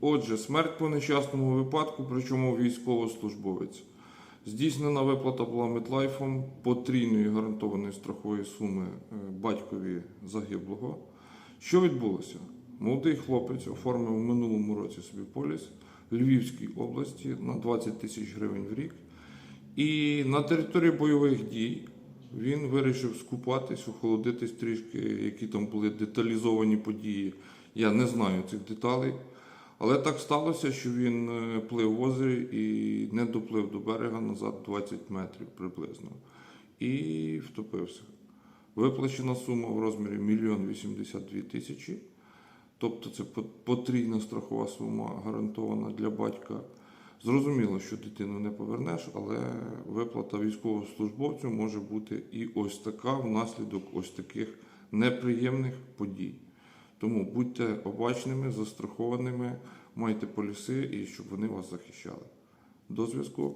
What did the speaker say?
Отже, смерть по нещасному випадку, причому військовослужбовець. Здійснена виплата була медлайфом потрійної гарантованої страхової суми е, батькові загиблого. Що відбулося? Молодий хлопець оформив у минулому році собі поліс Львівській області на 20 тисяч гривень в рік. І на території бойових дій він вирішив скупатись, охолодитись трішки, які там були деталізовані події. Я не знаю цих деталей. Але так сталося, що він е, плив в озері і не доплив до берега назад 20 метрів приблизно. І втопився. Виплачена сума в розмірі 1 82 тисячі. Тобто це по- потрійна страхова сума гарантована для батька. Зрозуміло, що дитину не повернеш, але виплата військовослужбовцю може бути і ось така внаслідок ось таких неприємних подій. Тому будьте обачними, застрахованими, майте поліси і щоб вони вас захищали. До зв'язку.